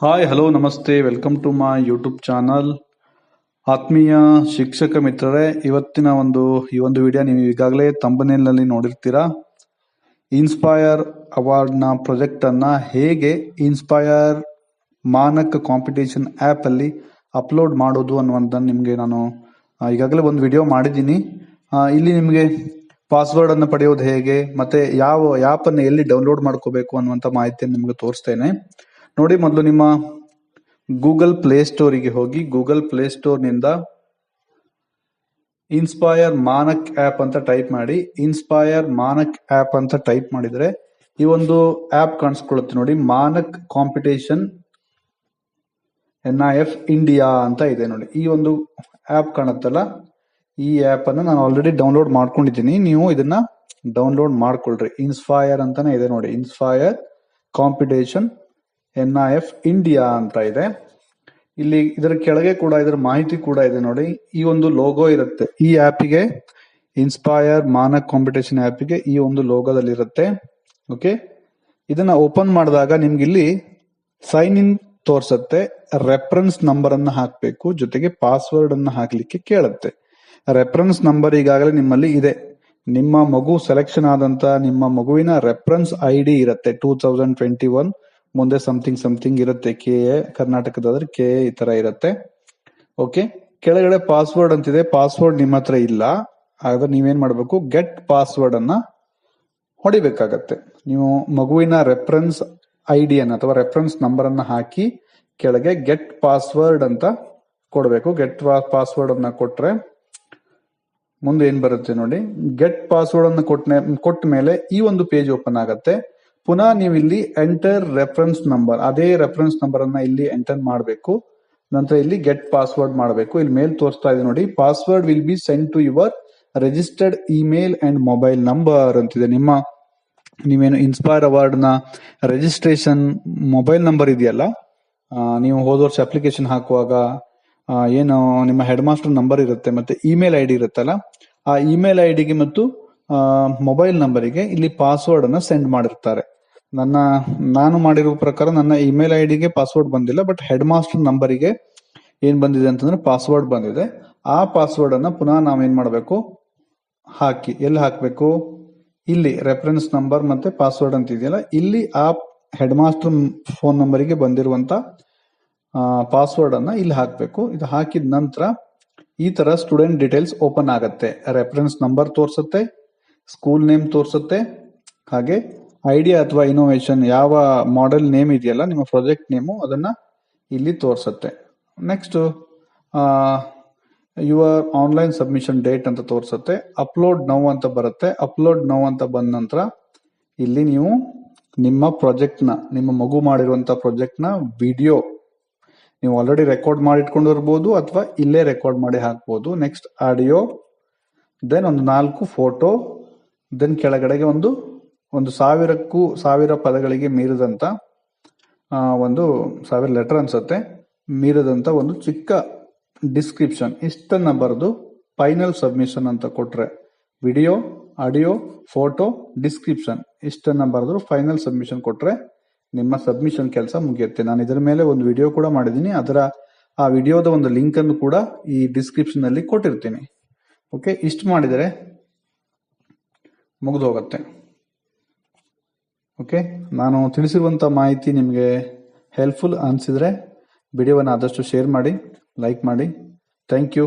Hi hello ನಮಸ್ತೆ welcome to my YouTube channel ಆತ್ಮೀಯ ಶಿಕ್ಷಕ ಮಿತ್ರರೇ, ಇವತ್ತಿನ ಒಂದು, ಈ ಒಂದು ವಿಡಿಯೋ ನೀವು ಈಗಾಗಲೇ ತಂಬನೇಲ್ನಲ್ಲಿ ನೋಡಿರ್ತೀರಾ. ಇನ್ಸ್ಪೈರ್ ಅವಾರ್ಡ್ನ ಪ್ರಾಜೆಕ್ಟ್ ಅನ್ನ ಹೇಗೆ ಇನ್ಸ್ಪೈರ್ ಮಾನಕ ಕಾಂಪಿಟೇಷನ್ ಆ್ಯಪಲ್ಲಿ ಅಪ್ಲೋಡ್ ಮಾಡೋದು ಅನ್ನುವಂಥದ್ದು ನಿಮಗೆ ನಾನು ಈಗಾಗಲೇ ಒಂದು ವಿಡಿಯೋ ಮಾಡಿದ್ದೀನಿ. ಇಲ್ಲಿ ನಿಮಗೆ ಪಾಸ್ವರ್ಡ್ ಅನ್ನು ಪಡೆಯೋದು ಹೇಗೆ, ಮತ್ತೆ ಯಾವ ಆ್ಯಪನ್ನು ಎಲ್ಲಿ ಡೌನ್ಲೋಡ್ ಮಾಡ್ಕೋಬೇಕು ಅನ್ನುವಂಥ ಮಾಹಿತಿಯನ್ನು ನಿಮಗೆ ತೋರಿಸ್ತೇನೆ. ನೋಡಿ ಮೊದಲು ನಿಮ್ಮ ಗೂಗಲ್ ಪ್ಲೇ ಸ್ಟೋರಿಗೆ ಹೋಗಿ ಗೂಗಲ್ ಪ್ಲೇ ಸ್ಟೋರ್ನಿಂದ ಇನ್ಸ್ಪೈರ್ ಮಾನಕ್ ಆಪ್ ಅಂತ ಟೈಪ್ ಮಾಡಿ ಇನ್ಸ್ಪೈರ್ ಮಾನಕ್ ಆಪ್ ಅಂತ ಟೈಪ್ ಮಾಡಿದ್ರೆ ಈ ಒಂದು ಆಪ್ ಕಾಣಿಸ್ಕೊಳ್ಳುತ್ತೆ ನೋಡಿ Manak competition N I F India ಅಂತ ಇದೆ ನೋಡಿ. ಈ ಒಂದು ಆಪ್ ಕಾಣುತ್ತಲ್ಲ, ಈ ಆಪ್ ಅನ್ನು ನಾನು ಆಲ್ರೆಡಿ ಡೌನ್ಲೋಡ್ ಮಾಡ್ಕೊಂಡಿದ್ದೀನಿ. ನೀವು ಇದನ್ನ ಡೌನ್ಲೋಡ್ ಮಾಡ್ಕೊಳ್ರಿ. ಇನ್ಸ್ಪೈರ್ ಅಂತಾನೆ ಇದೆ ನೋಡಿ. Inspire competition N I F India ಅಂತ ಇದೆ. ಇಲ್ಲಿ ಇದರ ಕೆಳಗೆ ಕೂಡ ಇದರ ಮಾಹಿತಿ ಕೂಡ ಇದೆ ನೋಡಿ. ಈ ಒಂದು ಲೋಗೋ ಇರುತ್ತೆ. ಈ ಆ್ಯಪಿಗೆ ಇನ್ಸ್ಪೈರ್ ಮಾನಕ್ ಕಾಂಪಿಟೇಷನ್ ಆ್ಯಪಿಗೆ ಈ ಒಂದು ಲೋಗೋದಲ್ಲಿ ಇರುತ್ತೆ. ಓಕೆ ಇದನ್ನ ಓಪನ್ ಮಾಡಿದಾಗ ನಿಮ್ಗೆ ಇಲ್ಲಿ ಸೈನ್ ಇನ್ ತೋರ್ಸತ್ತೆ. ರೆಫರೆನ್ಸ್ ನಂಬರ್ ಅನ್ನು ಹಾಕಬೇಕು. ಜೊತೆಗೆ ಪಾಸ್ವರ್ಡ್ ಅನ್ನು ಹಾಕ್ಲಿಕ್ಕೆ ಕೇಳುತ್ತೆ. ರೆಫರೆನ್ಸ್ ನಂಬರ್ ಈಗಾಗಲೇ ನಿಮ್ಮಲ್ಲಿ ಇದೆ. ನಿಮ್ಮ ಮಗು ಸೆಲೆಕ್ಷನ್ ಆದಂತ ನಿಮ್ಮ ಮಗುವಿನ ರೆಫರೆನ್ಸ್ ಐ ಡಿ ಇರುತ್ತೆ. ಟೂ ತೌಸಂಡ್ ಟ್ವೆಂಟಿ ಒನ್ ಮುಂದೆ ಸಮಥಿಂಗ್ ಸಮಥಿಂಗ್ ಇರುತ್ತೆ. ಕೆ ಎ ಕರ್ನಾಟಕದಾದ್ರೆ ಕೆ ಎ ಈ ತರ ಇರುತ್ತೆ. ಓಕೆ ಕೆಳಗಡೆ ಪಾಸ್ವರ್ಡ್ ಅಂತಿದೆ. ಪಾಸ್ವರ್ಡ್ ನಿಮ್ಮ ಹತ್ರ ಇಲ್ಲ. ಹಾಗಾದ್ರೆ ನೀವೇನ್ ಮಾಡ್ಬೇಕು? ಗೆಟ್ ಪಾಸ್ವರ್ಡ್ ಅನ್ನ ಹೊಡಿಬೇಕಾಗತ್ತೆ. ನೀವು ಮಗುವಿನ ರೆಫರೆನ್ಸ್ ಐ ಅನ್ನ ಅಥವಾ ರೆಫರೆನ್ಸ್ ನಂಬರ್ ಅನ್ನ ಹಾಕಿ ಕೆಳಗೆ ಗೆಟ್ ಪಾಸ್ವರ್ಡ್ ಅಂತ ಕೊಡಬೇಕು. ಗೆಟ್ ಪಾಸ್ವರ್ಡ್ ಅನ್ನ ಕೊಟ್ರೆ ಮುಂದೆ ಏನ್ ಬರುತ್ತೆ ನೋಡಿ? ಗೆಟ್ ಪಾಸ್ವರ್ಡ್ ಅನ್ನ ಕೊಟ್ಟ ಕೊಟ್ಟ ಮೇಲೆ ಈ ಒಂದು ಪೇಜ್ ಓಪನ್ ಆಗತ್ತೆ. ಪುನಃ ನೀವು ಇಲ್ಲಿ ಎಂಟರ್ ರೆಫರೆನ್ಸ್ ನಂಬರ್ ಅದೇ ರೆಫರೆನ್ಸ್ ನಂಬರ್ ಅನ್ನ ಇಲ್ಲಿ ಎಂಟರ್ ಮಾಡಬೇಕು. ನಂತರ ಇಲ್ಲಿ ಗೆಟ್ ಪಾಸ್ವರ್ಡ್ ಮಾಡಬೇಕು. ಇಲ್ಲಿ ಮೇಲ್ ತೋರಿಸ್ತಾ ಇದೆ ನೋಡಿ. Password will be send to your registered email and mobile number ಅಂತಿದೆ. ನಿಮ್ಮ, ನೀವೇನು ಇನ್ಸ್ಪೈರ್ ಅವಾರ್ಡ್ನ ರಿಜಿಸ್ಟ್ರೇಷನ್ ಮೊಬೈಲ್ ನಂಬರ್ ಇದೆಯಲ್ಲ ನೀವು ಹೋದ ವರ್ಷ ಅಪ್ಲಿಕೇಶನ್ ಹಾಕುವಾಗ ಏನು ನಿಮ್ಮ ಹೆಡ್ ಮಾಸ್ಟರ್ ನಂಬರ್ ಇರುತ್ತೆ ಮತ್ತೆ ಇಮೇಲ್ ಐ ಡಿ ಇರುತ್ತಲ್ಲ, ಆ ಇಮೇಲ್ ಐ ಡಿಗೆ ಮತ್ತು ಮೊಬೈಲ್ ನಂಬರಿಗೆ ಇಲ್ಲಿ ಪಾಸ್ವರ್ಡ್ ಅನ್ನ ಸೆಂಡ್ ಮಾಡಿರ್ತಾರೆ. ನನ್ನ, ನಾನು ಮಾಡಿರುವ ಪ್ರಕಾರ ನನ್ನ ಇಮೇಲ್ ಐ ಡಿಗೆ ಪಾಸ್ವರ್ಡ್ ಬಂದಿಲ್ಲ ಬಟ್ ಹೆಡ್ ಮಾಸ್ಟರ್ ನಂಬರಿಗೆ ಏನ್ ಬಂದಿದೆ ಅಂತಂದ್ರೆ ಪಾಸ್ವರ್ಡ್ ಬಂದಿದೆ. ಆ ಪಾಸ್ವರ್ಡ್ ಅನ್ನ ಪುನಃ ನಾವೇನ್ ಮಾಡಬೇಕು? ಹಾಕಿ. ಎಲ್ಲಿ ಹಾಕಬೇಕು? ಇಲ್ಲಿ ರೆಫರೆನ್ಸ್ ನಂಬರ್ ಮತ್ತೆ ಪಾಸ್ವರ್ಡ್ ಅಂತ ಇದೆಯಲ್ಲ, ಇಲ್ಲಿ ಆ ಹೆಡ್ ಮಾಸ್ಟರ್ ಫೋನ್ ನಂಬರಿಗೆ ಬಂದಿರುವಂತ ಪಾಸ್ವರ್ಡ್ ಅನ್ನ ಇಲ್ಲಿ ಹಾಕಬೇಕು. ಇದು ಹಾಕಿದ ನಂತರ ಈ ತರ ಸ್ಟೂಡೆಂಟ್ ಡೀಟೇಲ್ಸ್ ಓಪನ್ ಆಗತ್ತೆ. ರೆಫರೆನ್ಸ್ ನಂಬರ್ ತೋರಿಸುತ್ತೆ ಸ್ಕೂಲ್ ನೇಮ್ ತೋರಿಸುತ್ತೆ, ಹಾಗೆ ಐಡಿಯಾ ಅಥವಾ ಇನೋವೇಷನ್ ಯಾವ ಮಾಡೆಲ್ ನೇಮ್ ಇದೆಯಲ್ಲ, ನಿಮ್ಮ ಪ್ರಾಜೆಕ್ಟ್ ನೇಮು ಅದನ್ನ ಇಲ್ಲಿ ತೋರಿಸುತ್ತೆ. Next your online submission date ಅಂತ ತೋರಿಸುತ್ತೆ. ಅಪ್ಲೋಡ್ ನೌ ಅಂತ ಬರುತ್ತೆ. ಅಪ್ಲೋಡ್ ನೌ ಅಂತ ಬಂದ ನಂತರ ಇಲ್ಲಿ ನೀವು ನಿಮ್ಮ ಪ್ರಾಜೆಕ್ಟ್ನ, ನಿಮ್ಮ ಮಗು ಮಾಡಿರುವಂಥ ಪ್ರಾಜೆಕ್ಟ್ನ ವಿಡಿಯೋ ನೀವು ಆಲ್ರೆಡಿ ರೆಕಾರ್ಡ್ ಮಾಡಿ ಇಟ್ಕೊಂಡಿರ್ಬೋದು ಅಥವಾ ಇಲ್ಲೇ ರೆಕಾರ್ಡ್ ಮಾಡಿ ಹಾಕ್ಬೋದು. ನೆಕ್ಸ್ಟ್ ಆಡಿಯೋ ದೆನ್ ಒಂದು ನಾಲ್ಕು ಫೋಟೋ ದೆನ್ ಕೆಳಗಡೆಗೆ ಒಂದು ಒಂದು ಸಾವಿರಕ್ಕೂ ಸಾವಿರ ಪದಗಳಿಗೆ ಮೀರಿದಂಥ ಒಂದು ಸಾವಿರ ಲೆಟರ್ ಅನ್ಸುತ್ತೆ. ಮೀರಿದಂಥ ಒಂದು ಚಿಕ್ಕ ಡಿಸ್ಕ್ರಿಪ್ಷನ್. ಇಷ್ಟನ್ನ ಬರೆದು ಫೈನಲ್ ಸಬ್ಮಿಷನ್ ಅಂತ ಕೊಟ್ರೆ ವಿಡಿಯೋ, ಆಡಿಯೋ, ಫೋಟೋ, ಡಿಸ್ಕ್ರಿಪ್ಷನ್ ಇಷ್ಟನ್ನ ಬರೆದ್ರು ಫೈನಲ್ ಸಬ್ಮಿಷನ್ ಕೊಟ್ರೆ ನಿಮ್ಮ ಸಬ್ಮಿಷನ್ ಕೆಲಸ ಮುಗಿಯುತ್ತೆ. ನಾನು ಇದರ ಮೇಲೆ ಒಂದು ವಿಡಿಯೋ ಕೂಡ ಮಾಡಿದ್ದೀನಿ. ಅದರ, ಆ ವಿಡಿಯೋದ ಒಂದು ಲಿಂಕ್ ಅನ್ನು ಕೂಡ ಈ ಡಿಸ್ಕ್ರಿಪ್ಷನ್ ಅಲ್ಲಿ ಕೊಟ್ಟಿರ್ತೀನಿ. ಓಕೆ, ಇಷ್ಟು ಮಾಡಿದರೆ ಮುಗಿದು ಹೋಗುತ್ತೆ. ಓಕೆ ನಾನು ತಿಳಿಸಿರುವಂಥ ಮಾಹಿತಿ ನಿಮಗೆ ಹೆಲ್ಪ್ಫುಲ್ ಅನಿಸಿದ್ರೆ ವಿಡಿಯೋವನ್ನು ಆದಷ್ಟು ಶೇರ್ ಮಾಡಿ ಲೈಕ್ ಮಾಡಿ. Thank you